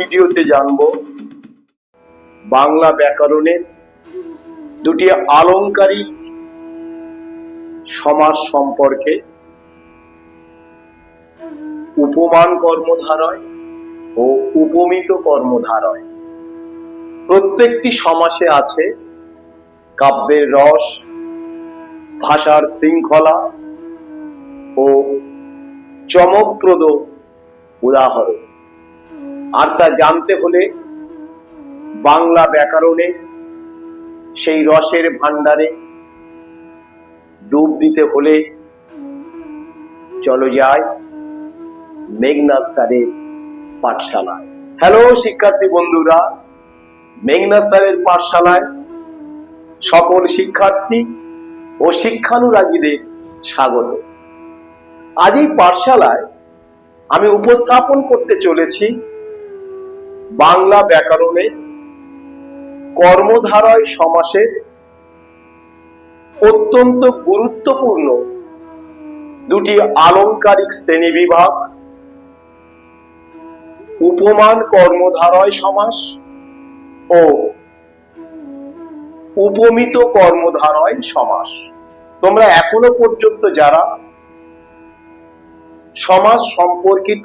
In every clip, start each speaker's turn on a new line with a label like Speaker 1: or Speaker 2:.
Speaker 1: ভিডিওতে জানব, বাংলা ব্যাকরণের দুটি আলংকারিক সমাস সম্পর্কে উপমান কর্মধারয় ও উপমিত কর্মধারয়। প্রত্যেকটি সমাসে আছে কাব্যের রস, ভাষার শৃঙ্খলা ও চমকপ্রদ উদাহরণ। আর তা জানতে হলে বাংলা ব্যাকরণে, সেই রসের ভান্ডারে ডুব দিতে হলে চলো যায় মেঘনাথ স্যারের পাঠশালায়। হ্যালো শিক্ষার্থী বন্ধুরা মেঘনাথ স্যারের পাঠশালায় সকল শিক্ষার্থী ও শিক্ষানুরাগীদের স্বাগত। আজ এই পাঠশালায় আমি উপস্থাপন করতে চলেছি বাংলা ব্যাকরণে কর্মধারয় সমাসের অত্যন্ত গুরুত্বপূর্ণ দুটি আলংকারিক শ্রেণীবিভাগ, উপমান কর্মধারয় সমাস ও উপমিত কর্মধারয় সমাস। তোমরা এখনও পর্যন্ত যারা সমাজ সম্পর্কিত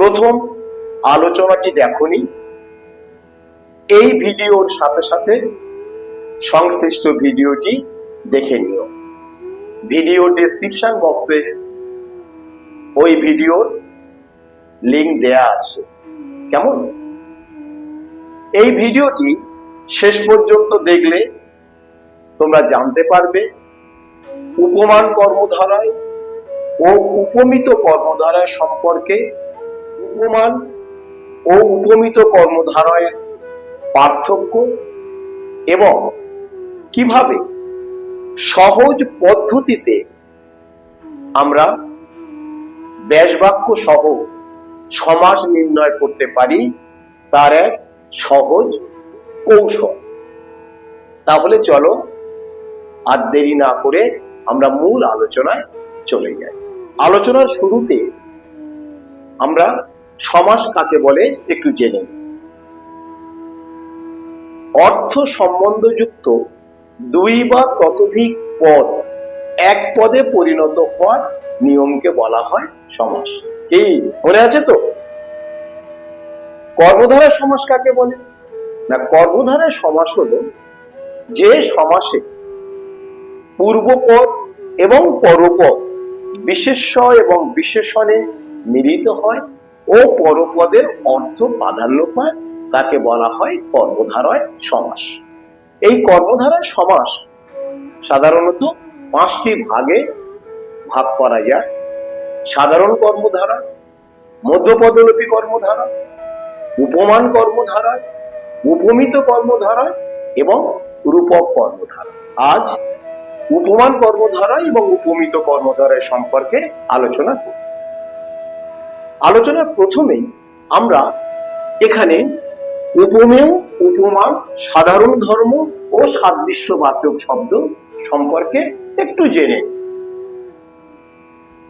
Speaker 1: প্রথম আলোচনাটি দেখনি। এই ভিডিওর সাথে সাথে সংশ্লিষ্ট ভিডিওটি দেখে নিও। ভিডিও ডেসক্রিপশন বক্সে ওই ভিডিওর লিংক দেয়া আছে। কেমন? এই ভিডিওটি শেষ পর্যন্ত দেখলে তোমরা জানতে পারবে উপমান কর্মধারায় ও উপমিত কর্মধারায় সম্পর্কে উপমান ও উপমিত কর্মধারায়ের পার্থক্য এবং কীভাবে সহজ পদ্ধতিতে আমরা ব্যাসবাক্য সহ সমাস নির্ণয় করতে পারি, তার এক সহজ কৌশল। তাহলে চলো আর দেরি না করে আমরা মূল আলোচনায় চলে যাই। আলোচনার শুরুতে আমরা সমাস কাকে বলে একটু জেনে অর্থ সম্বন্ধযুক্ত দুই বা ততোধিক পদ এক পদে পরিণত হওয়ার নিয়মকে বলা হয় সমাস। এই মনে আছে তো? কর্মধারা সমাস কাকে বলে? না, কর্মধারা সমাস হলো যে সমাসে পূর্বপদ এবং পরপদ, বিশেষ্য এবং বিশেষণে মিলিত হয় ও পরপদের অর্থ প্রাধান্য পায়, তাকে বলা হয় কর্মধারয় সমাস। এই কর্মধারয় সমাস সাধারণত পাঁচটি ভাগে ভাগ করা যায়। সাধারণ কর্মধারা মধ্যপদলোপী কর্মধারা উপমান কর্মধারা উপমিত কর্মধারা এবং রূপক কর্মধারা আজ উপমান কর্মধারা এবং উপমিত কর্মধারায় সম্পর্কে আলোচনা করব। আলোচনার প্রথমেই আমরা এখানে উপমেয়, উপমান, সাধারণ ধর্ম ও সাদৃশ্যবাচক শব্দ সম্পর্কে একটু জেনে।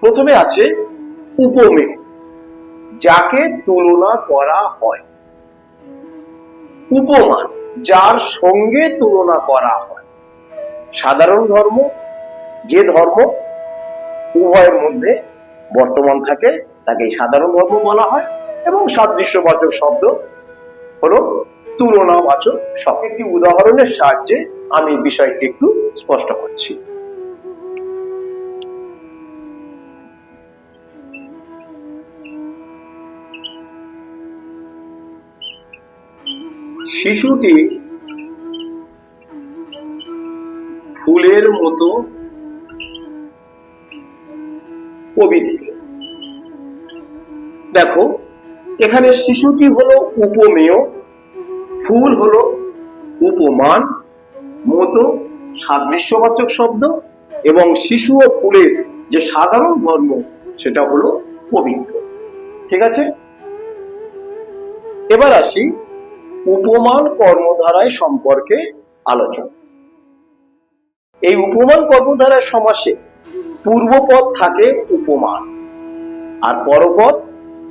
Speaker 1: প্রথমে আছে উপমেয়, যাকে তুলনা করা হয়। উপমান যার সঙ্গে তুলনা করা হয়। সাধারণ ধর্ম, যে ধর্ম উভয়ের মধ্যে বর্তমান থাকে তাকে সাধারণ ধর্ম বলা হয় এবং সাদৃশ্যবাচক শব্দ হলো তুলনাবাচক সব একটি উদাহরণের সাহায্যে আমি বিষয়টি একটু স্পষ্ট করছি। শিশুটি ফুলের মতো পবিত্র। দেখো, এখানে শিশুটি হলো উপমেয়, ফুল হলো উপমান মতো সাদৃশ্যবাচক শব্দ এবং শিশু ও ফুলের যে সাধারণ ধর্ম, সেটা হলো পবিত্র। ঠিক আছে? এবার আসি উপমান কর্মধারায় সম্পর্কে আলোচনা। এই উপমান কর্মধারায় সমাসে পূর্বপদ থাকে উপমান, আর পরপদ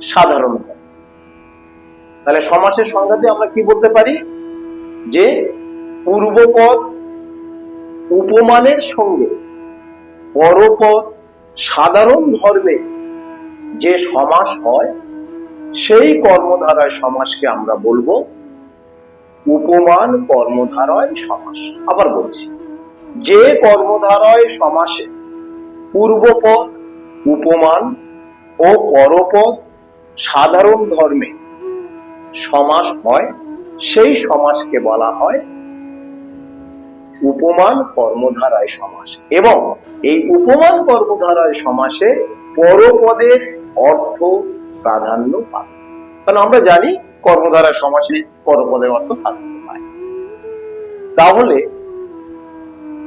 Speaker 1: সাধারণ। তাহলে সমাসের সংজ্ঞাতে আমরা কি বলতে পারি? যে পূর্বপদ উপমানের সঙ্গে পরপদ সাধারণ ধর্মে যে সমাস হয়, সেই কর্মধারায় সমাসকে আমরা বলব উপমান কর্মধারায় সমাস। আবার বলছি, যে কর্মধারায় সমাসে পূর্বপদ উপমান ও পরপদ সাধারণ ধর্মে সমাস হয় সেই সমাসকে বলা হয় উপমান কর্মধারায় সমাস। এবং এই উপমান কর্মধারায় সমাসে পরপদের অর্থ প্রাধান্য পায়। কারণ আমরা জানি কর্মধারায় সমাসে পরপদের অর্থ প্রাধান্য পায়। তাহলে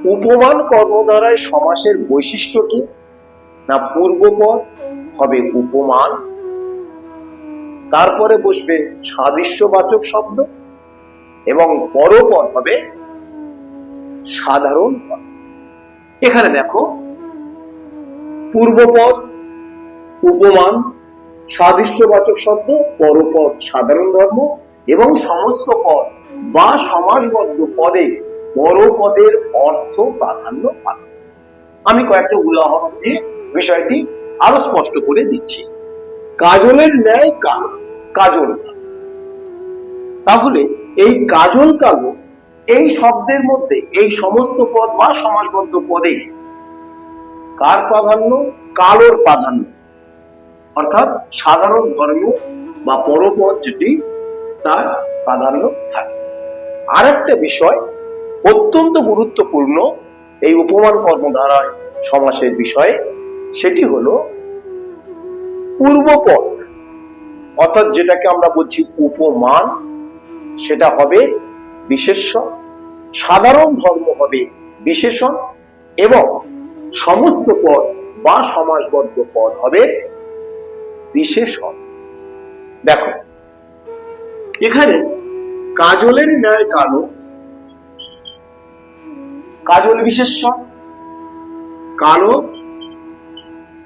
Speaker 1: উপমান কর্মধারায় সমাসের বৈশিষ্ট্য কি? না পূর্বপদ হবে উপমান তারপরে বসবে সাদৃশ্যবাচক শব্দ এবং পরপদ হবে সাধারণ ধর্ম এখানে দেখো, পূর্বপদ, উপমান, সাদৃশ্যবাচক শব্দ পরপদ সাধারণ ধর্ম এবং সমস্ত পদ বা সমাজবদ্ধ পদে পরপদের অর্থ প্রাধান্য পায়। আমি কয়েকটা উদাহরণ দিয়ে বিষয়টি আরও স্পষ্ট করে দিচ্ছি। কাজলের ন্যায় কালো কাজল। তাহলে এই কাজল কালো এই শব্দের মধ্যে এই সমস্ত পদ বা সমাসবদ্ধ পদে কার প্রাধান্য? কালোর প্রাধান্য। অর্থাৎ সাধারণ ধর্ম বা পরপদ যেটি, তার প্রাধান্য থাকে। আর একটা বিষয়, অত্যন্ত গুরুত্বপূর্ণ এই উপমান কর্মধারায় সমাসের বিষয়ে, সেটি হলো পূর্বপদ। অর্থাৎ যেটাকে আমরা বলছি উপমান, সেটা হবে বিশেষ্য। সাধারণ ধর্ম হবে বিশেষণ এবং সমস্ত পদ বা সমাসবদ্ধ পদ হবে বিশেষণ। দেখো, এখানে কাজলের ন্যায় কালো, কাজল বিশেষণ কালো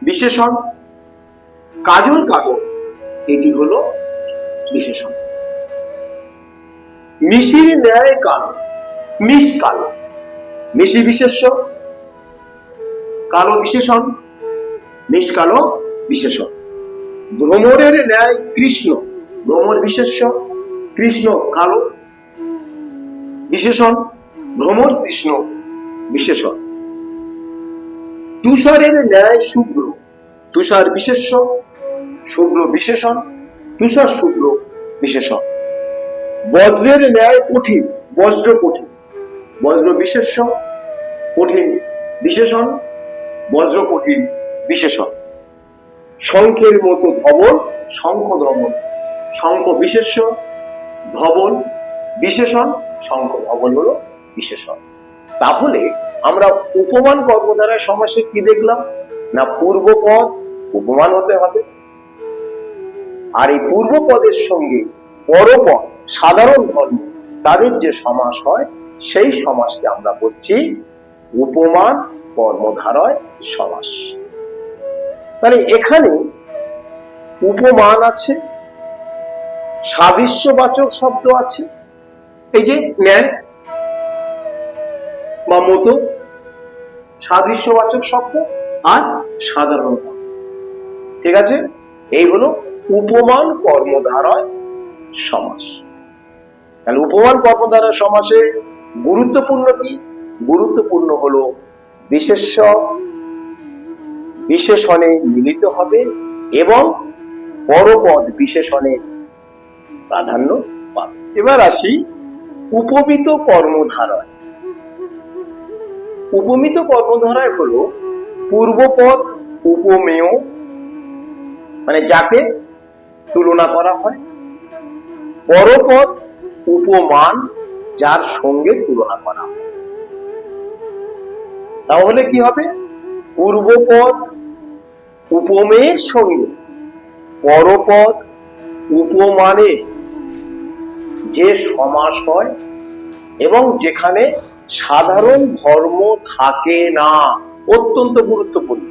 Speaker 1: বিশেষণ, কাজল কালো এটি হলো বিশেষণ। মিশির ন্যায় কালো, মিশ কালো। মিশি বিশেষ্য, কালো বিশেষণ, মিশ কালো বিশেষণ। ভ্রমরের ন্যায় কৃষ্ণ, ভ্রমর বিশেষ্য, কৃষ্ণ কালো। বিশেষণ, ভ্রমর কৃষ্ণ বিশেষণ। তুষারের ন্যায় শুভ্র, তুষার বিশেষ্য শুভ্র বিশেষণ, তুষার শুভ্র বিশেষণ। বজ্রের ন্যায় কঠিন, বজ্র কঠিন। বজ্র বিশেষ্য কঠিন বিশেষণ, বজ্র কঠিন বিশেষণ। শঙ্খের মতো ধবল, শঙ্খ ধবল, শঙ্খ বিশেষ্য ধবল বিশেষণ, শঙ্খ ধবল হলো বিশেষণ। তাহলে আমরা উপমান কর্মধারায় সমাসে কি দেখলাম? না পূর্বপদ উপমান হতে হবে। আর এই পূর্বপদের সঙ্গে পরপদ সাধারণ ধর্ম তাদের যে সমাস হয়, সেই সমাসকে আমরা বলছি উপমান কর্মধারয় সমাস। তাহলে এখানে উপমান আছে, সাদৃশ্যবাচক শব্দ আছে, এই যে ন্যায় বা মতো, সাদৃশ্যবাচক শব্দ আর সাধারণ ঠিক আছে? এই হলো উপমান কর্মধারয় সমাস। তাহলে উপমান কর্মধারয় সমাসে গুরুত্বপূর্ণ কি? গুরুত্বপূর্ণ হলো বিশেষ্য, বিশেষণে মিলিত হবে এবং পরপদ বিশেষণে প্রাধান্য পাবে। এবার আসি উপমিত কর্মধারায়। উপমিত কর্মধারায় হলো পূর্বপদ, উপমেয় মানে যাকে তুলনা করা হয়। পরপদ উপমান যার সঙ্গে তুলনা করা হয়। তাহলে কি হবে? পূর্বপদ উপমেয়ের সঙ্গে, পরপদ উপমানে যে সমাস হয় এবং যেখানে সাধারণ ধর্ম থাকে না, অত্যন্ত গুরুত্বপূর্ণ।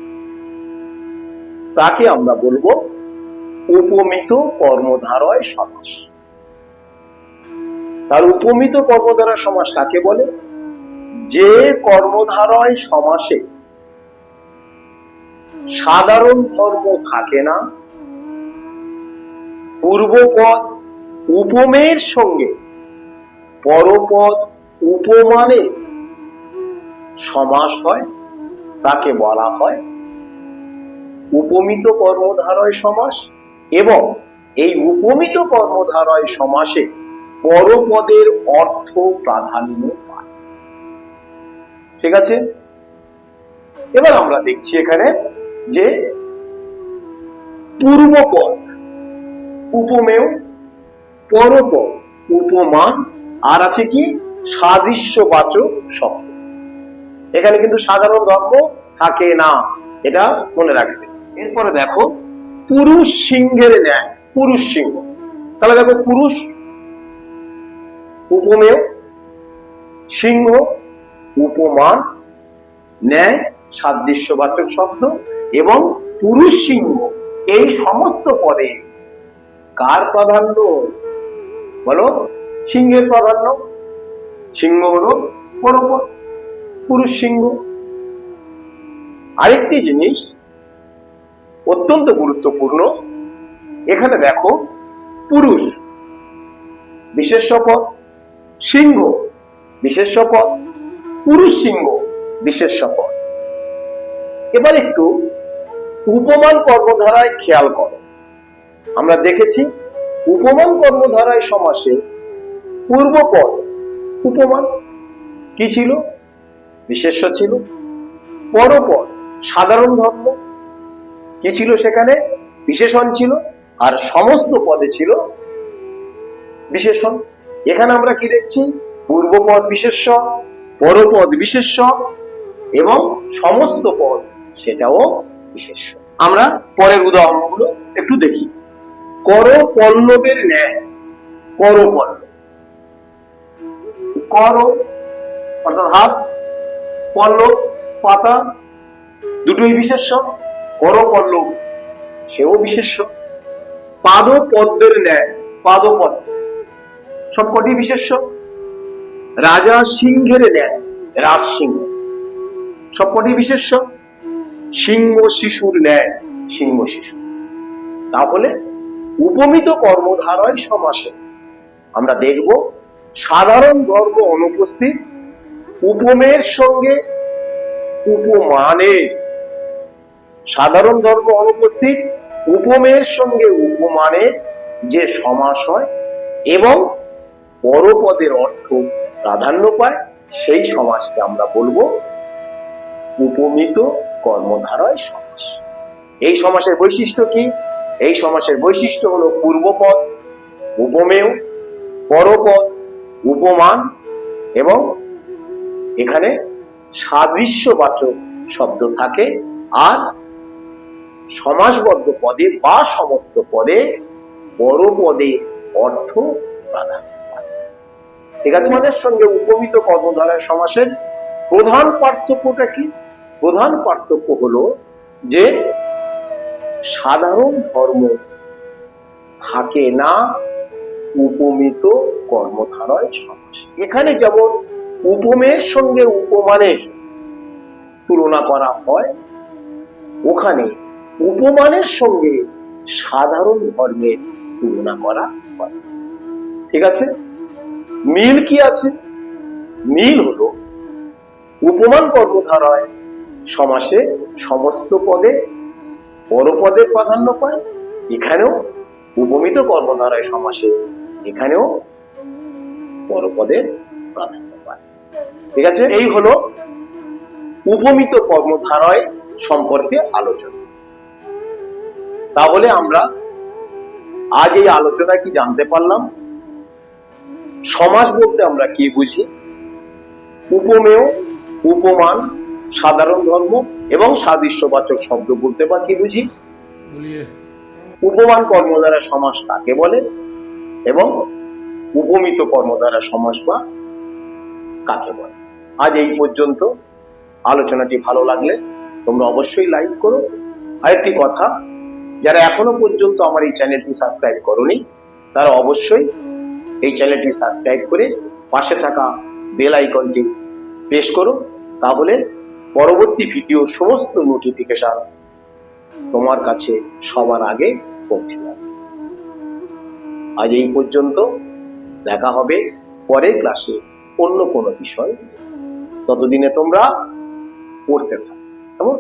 Speaker 1: তাকে আমরা বলব উপমিত কর্মধারয় সমাস। তার উপমিত কর্মধারা সমাস কাকে বলে? যে কর্মধারয় সমাসে সাধারণ ধর্ম থাকে না, পূর্বপদ উপমের সঙ্গে পরপদ উপমানে সমাস হয়, তাকে বলা হয় উপমিত কর্মধারয় সমাস। এবং এই উপমিত কর্মধারয় সমাসে পরপদের অর্থ প্রাধান্য পায়। ঠিক আছে? এবার আমরা দেখছি এখানে যে পূর্বপদ উপমেয়, পরপদ উপমা, আর আছে কি? সাদৃশ্যবাচক শব্দ। এখানে কিন্তু সাধারণ ধর্ম থাকে না, এটা মনে রাখবে। এরপরে দেখো পুরুষ সিংহের ন্যায়, পুরুষ সিংহ। তাহলে দেখো পুরুষ, উপমেয়, সিংহ, উপমান, ন্যায় সাদৃশ্যবাচক শব্দ এবং পুরুষ সিংহ, এই সমস্ত পদে কার প্রাধান্য? বলো, সিংহের প্রাধান্য। সিংহ হলো পরপর, পুরুষ সিংহ। আরেকটি জিনিস অত্যন্ত গুরুত্বপূর্ণ। এখানে দেখো, পুরুষ বিশেষ্য পদ সিংহ বিশেষ্য পদ পুরুষ সিংহ বিশেষ্য পদ এবার একটু উপমান কর্মধারায় খেয়াল করো। আমরা দেখেছি, উপমান কর্মধারায় সমাসে পূর্বপদ, উপমান কি ছিল? বিশেষ্য ছিল। পরপদ, সাধারণ ধর্ম। কি ছিল সেখানে? বিশেষণ ছিল, আর সমস্ত পদে ছিল বিশেষণ। এখানে আমরা কি দেখছি? পূর্বপদ বিশেষ্য, পরপদ বিশেষ্য, এবং সমস্ত পদ, সেটাও বিশেষ্য। আমরা পরের উদাহরণগুলো একটু দেখি। কর পল্লবের ন্যায়, কর পল্লব। কর, অর্থাৎ হাত, পল্লব, পাতা, দুটোই বিশেষ্য। কর পল্লব সেও বিশেষ্য। পাদ পদ্মের ন্যায় পাদ পদ্ম সবকটি বিশেষ্য। রাজা সিংহের ন্যায়, রাজ সিংহ। সবকটি বিশেষ্য। সিংহ শিশুর ন্যায়, সিংহ শিশু। তাহলে উপমিত কর্মধারয় সমাসে আমরা দেখব সাধারণ ধর্ম অনুপস্থিত উপমের সঙ্গে উপমানে সাধারণ ধর্ম অনুপস্থিত, উপমের সঙ্গে উপমানের যে সমাস হয় এবং পরপদের অর্থ প্রাধান্য পায়, সেই সমাজকে আমরা বলব উপমিত কর্মধারয় সমাস। এই সমাসের বৈশিষ্ট্য কি? এই সমাসের বৈশিষ্ট্য হলো পূর্বপদ, উপমেয়, পরপদ, উপমান এবং এখানে সাদৃশ্যবাচক শব্দ থাকে, আর সমাসবদ্ধ পদে বা সমস্ত পদে বড় পদে অর্থ প্রাধান্য ঠিক আছে, আমাদের সঙ্গে উপমিত কর্মধারায় সমাসের প্রধান পার্থক্যটা কি? প্রধান পার্থক্য হলো যে সাধারণ ধর্ম থাকে না উপমিত কর্মধারয় সমাস। এখানে যেমন উপমের সঙ্গে উপমানের তুলনা করা হয়, ওখানে উপমানের সঙ্গে সাধারণ ধর্মের তুলনা করা ঠিক আছে? মিল কি আছে? মিল হলো উপমান কর্মধারয় সমাসে সমস্ত পদে পরপদে প্রাধান্য পায়, এখানেও উপমিত কর্মধারায় সমাসে, এখানেও পরপদের প্রাধান্য পায়। ঠিক আছে? এই হলো উপমিত কর্মধারয় সম্পর্কে আলোচনা। তাহলে আমরা আজ এই আলোচনায় কি জানতে পারলাম? সমাজ বলতে আমরা কি বুঝি? উপমেয় উপমান সাধারণ ধর্ম এবং সাদৃশ্যবাচক শব্দ বলতে বা কি বুঝি? উপমান কর্মদ্বারা সমাস কাকে বলে এবং উপমিত কর্মদ্বারা সমাস বা কাকে বলে? আজ এই পর্যন্ত। আলোচনাটি ভালো লাগলে তোমরা অবশ্যই লাইক করো। আরেকটি কথা যারা এখনও পর্যন্ত আমার এই চ্যানেলটি সাবস্ক্রাইব করনি, তারা অবশ্যই এই চ্যানেলটি সাবস্ক্রাইব করে পাশে থাকা বেল আইকনটি প্রেস করো, তাহলে পরবর্তী ভিডিও সমস্ত নোটিফিকেশন তোমার কাছে সবার আগে পৌঁছে যাবে। আজ এই পর্যন্ত, দেখা হবে পরের ক্লাসে অন্য কোনো বিষয়। ততদিনে তোমরা পড়তে থাকো। কেমন?